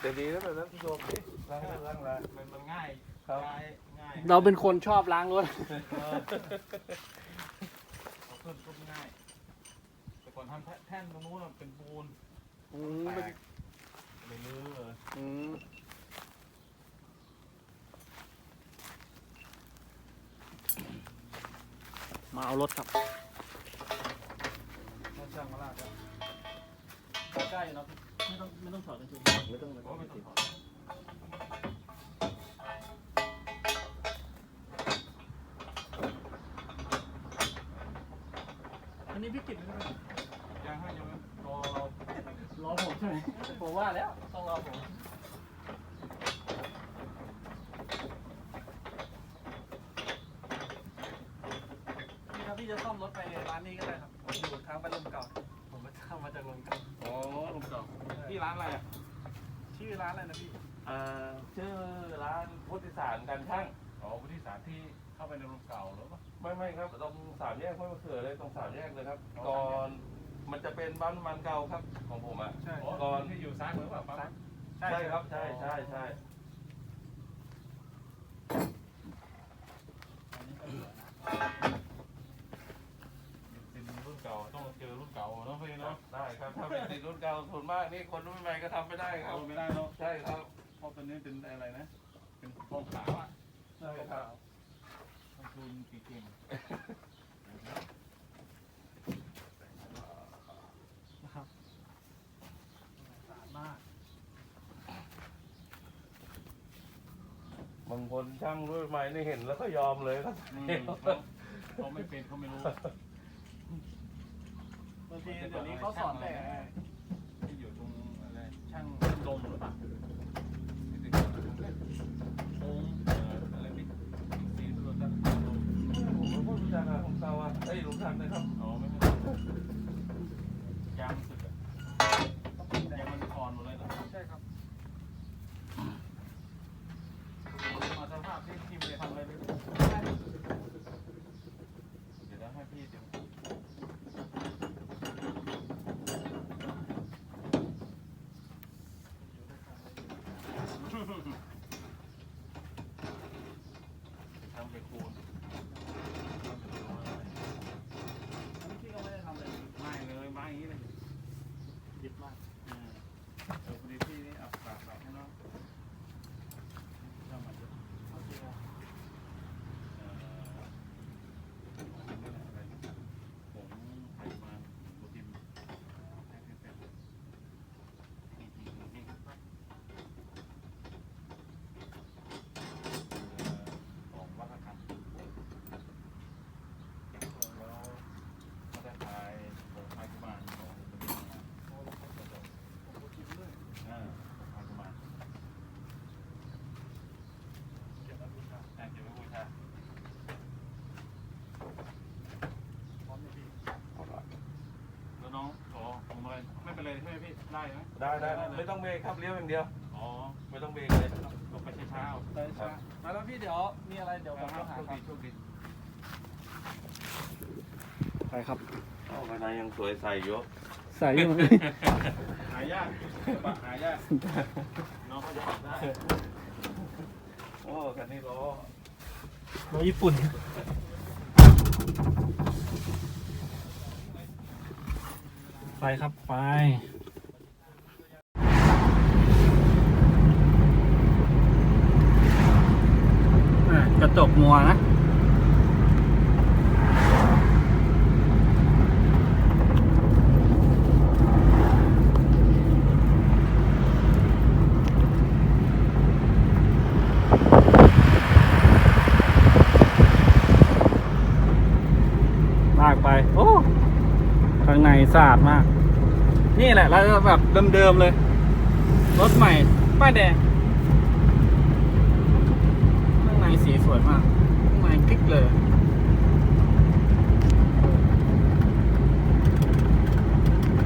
แต่ดีแล้วแบบนั้นผู้ชมนี่ล้างล้างล้างมันมันง่ายครับง่ายง่ายเราเป็นคนชอบล้างรถเออเอาขึ้นก็ง่าย แต่ก่อนทำแท่นตรงนู้นนะเป็นปูนอืมแตกเลยลื้อเลยอืมมาเอารถครับต้องช่างมาลากแล้วใกล้เนาะ ไม่ต้องไม่ต้องถอดกันจริงไม่ต้องโอ้ไม่ต้องถอดอันนี้พี่กิตไม่ได้ยังให้ยังไม่รอรอผมใช่ไหมผมว่าแล้วต้องรอผมพี่จะซ่อมรถไปร้านนี้ก็ได้ครับอยู่ทางไปลมเก่า ผมมาทำมาจากลมเก่าอ๋อลงจอดที่ร้านอะไรอะชื่อร้านอะไรนะพี่อ่าชื่อร้านพุทธิสารการช่างอ๋อวันที่สามที่เข้าไปในโรงเก่าหรือเปล่าไม่ไม่ครับตรงสามแยกห้วยมะเขือเลยตรงสามแยกเลยครับอ๋อก่อนมันจะเป็นบ้านน้ำมันเก่าครับของผมอะใช่อ๋อก่อนที่อยู่ซ้ายมือเปล่าปั๊บใช่ครับใช่ใช่ใช่ อันนี้ก็เหลือนะ เป็นรุ่นเก่าต้องเจอรุ่นเก่าเนาะพี่เนาะ ได้ครับถ้าเป็นติดรุ่นเก่า ส่วนมากนี่คนรุ่นใหม่ก็ทำไม่ได้ครัเอาบไม่ได้เนาะใช่ครับ เพราะตัวนี้เป็นอะไรนะ เป็นทองขาวอะใช่ครับต้องทุนกี่เก่งนะครับสะอาดมากบางคนช่างรุ่นใหม่นี่เห็นแล้วก็ยอมเลยครับอืมเขาเขาไม่เป็นเขาไม่รู้ บางทีเดี๋ยวนี้เขาสอนแต่ ที่อยู่ตรงอะไร ช่างลมหรือเปล่าโค้งเอ่ออะไรบิ๊กซีสุดแล้วลมผมก็พูดรู้จักอะของเตาอะเอ้ยรู้จักนะครับอ๋อไม่ไม่ยางสึกอะยางมันคอนหมดเลยเหรอใช่ครับมาสภาพที่ทีมเลยทำอะไรไม่รู้เดี๋ยวแล้วให้พี่เดี๋ยวทำไปคูณ อันนี้พี่ก็ไม่ได้ทำอะไร ไม่เลยไม้อย่างนี้เลย ดิบมาก เออเออพอดีพี่นี่เอาปากปากให้น้องเข้ามาเยอะ โอเคครับ เอ่ออะไรนะผงไขมันโปรตีนให้เป็นเป็นนี่นี่นี่เอ่อของวัฒนธรรมแล้วก็ได้ขายผงไขมันของตัวนี้มา โอ้โหผมก็กินด้วย อ่าผงไขมัน เก็บไว้บูชา อ่าเก็บไว้บูชา พร้อมเลยพี่ แล้วน้องขอผมอะไรไม่เป็นไร ใช่ไหมพี่ ได้ไหมได้ได้ไม่ต้องเบรกครับเลี้ยวอย่างเดียว อ๋อ ไม่ต้องเบรกเลยลงไปช้าๆเอาได้ใช่มาแล้วพี่เดี๋ยวมีอะไรเดี๋ยวผมครัจะบหาโชคครัดีบโชคดีไปครับโอ้ภายในยังสวยใสอยู่ใส่ยังไงหายากบะหายากน้องเขาจะขับได้ โอ้คันนี้ล้อรถญี่ปุ่นไปครับ ไป อะก ระจกมัวนะลากไป โอ้ ข้างในสะอาดมาก นี่แหละ แล้วแบบเดิมๆเลย รถใหม่ ป้ายแดงข้างในสีส วยมากข้างในคลิกเลย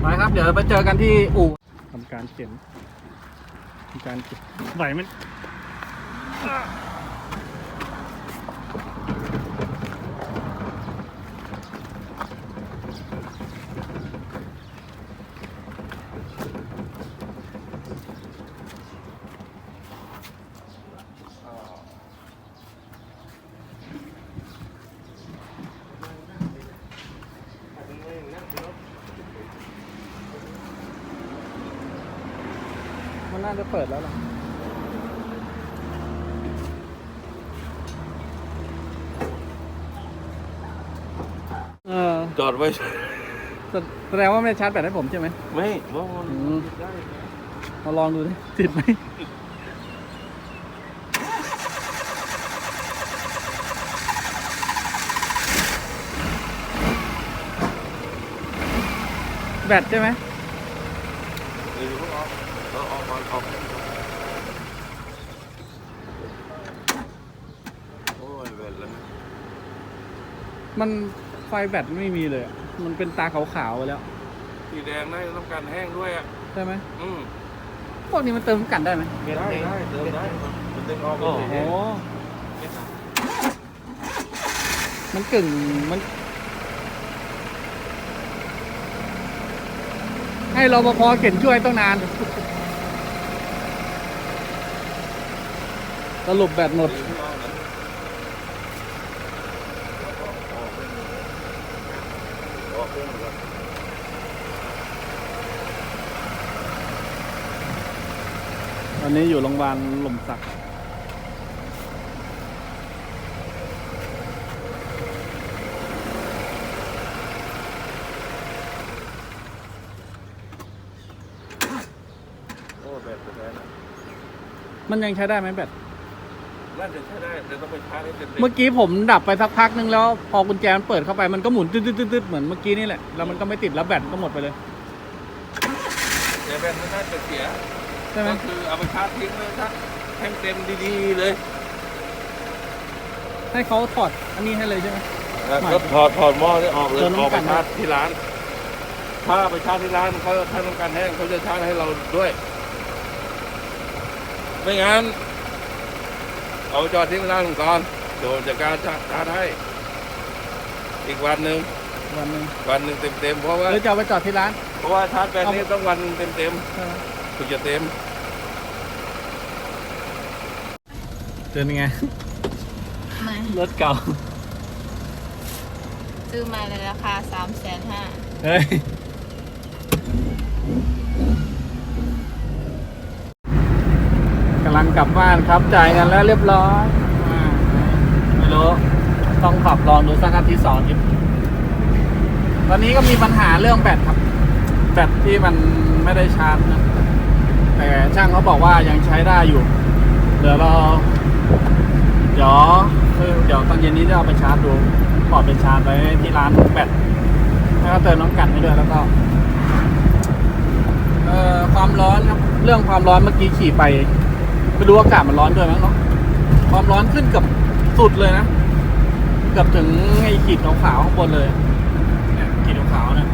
ไปครับ เดี๋ยวไปเจอกันที่อู่ทำการเข็นทำการเข็นไหวไหม น่าจะเปิดแล้วล่ะเออจอดไว้แสแสดงว่าไม่ได้ชาร์จแบตให้ผมใช่ไหมไม่ว่ามันอืมได้ไงมาลองดูดิติดไหมแบตใช่ไหมเดี๋ยวเพิ่งอ อออกก่อนออกโอ้ยเวรแล้วนะมันไฟแบตไม่มีเลยอะมันเป็นตาขาวๆไปแล้ว สีแดงได้ต้องการแห้งด้วยอะ ใช่ไหมอืมพวกนี้มันเติมกันได้ไหมได้ได้เติมได้มันเติมออกโอ้โห เลยมันกึ่งมัน ให้รปภเข็นช่วยต้องนาน สรุปแบตหมดดีขึ้นมาเหมือนออกเลยออกเครื่องก่อนตอนนี้อยู่โรงพยาบาลหล่มสัก โอ้แบตจะได้นะมันยังใช้ได้ไหมแบต น่าจะใช้ได้แต่ต้องไปชาร์จให้เต็มๆเมื่อกี้ผมดับไปสักพักนึงแล้วพอกุญแจมันเปิดเข้าไปมันก็หมุนตืดๆๆๆเหมือนเมื่อกี้นี่แหละแล้วมันก็ไม่ติดแล้วแบตก็หมดไปเลยแต่แบตมันน่าจะเสียใช่ไหมก็คือเอาไปชาร์จทิ้งเลยสักให้เต็มดีๆเลยให้เขาถอดอันนี้ให้เลยใช่ไหมไม่ก็ถอดถอดหม้อนี่ออกเลยเติมน้ำออกไปกันชาร์จที่ร้าน ถ้าไปชาร์จที่ร้านเขาถ้าต้องการแห้งเขาจะชาร์จให้เราด้วย ไม่งั้น เอาไปจอดที่ร้านก่อนเดี๋ยวจะการชาร์จชาร์จให้อีกวันหนึ่งวันหนึงวันหนึ่งเต็มๆเพราะว่า หรือจะเอาไปจอดที่ร้าน เพราะว่าชาร์จแบตนี้ต้องวันหนึ่งเต็มใช่ไหมๆถึงจะเต็มเป็นไงไม่รถเก่า ซื้อมาในราคาสามแสนห้าเฮ้ย กำลังกลับบ้านครับ จ่ายกันแล้วเรียบร้อยอ่าไม่รู้ต้องขับลองดูสักอาทิตย์สองอาทิตย์ตอนนี้ก็มีปัญหาเรื่องแบตครับ แบตที่มันไม่ได้ชาร์จนะแต่ช่างเขาบอกว่ายังใช้ได้อยู่ เดี๋ยวเราเดี๋ยวคือเดี๋ยวตอนเย็นนี้จะเอาไปชาร์จดูปอดไปชาร์จไว้ที่ร้านแบตแล้วก็เติมน้ำกัดให้ด้วยแล้วก็เอ่อความร้อนครับ เรื่องความร้อนเมื่อกี้ขี่ไป ไม่รู้อากาศมันร้อนด้วยมั้งเนาะความร้อนขึ้นเกับสุดเลยนะเกือบถึงไอ้ขีดขาวๆข้างบนเลยเนี่ยขีดขาวๆเนี่ย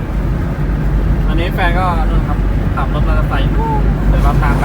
อันนี้แฟนก็นู่นครับขับรถมอเตอร์ไซค์เดี๋ยวเราตามไป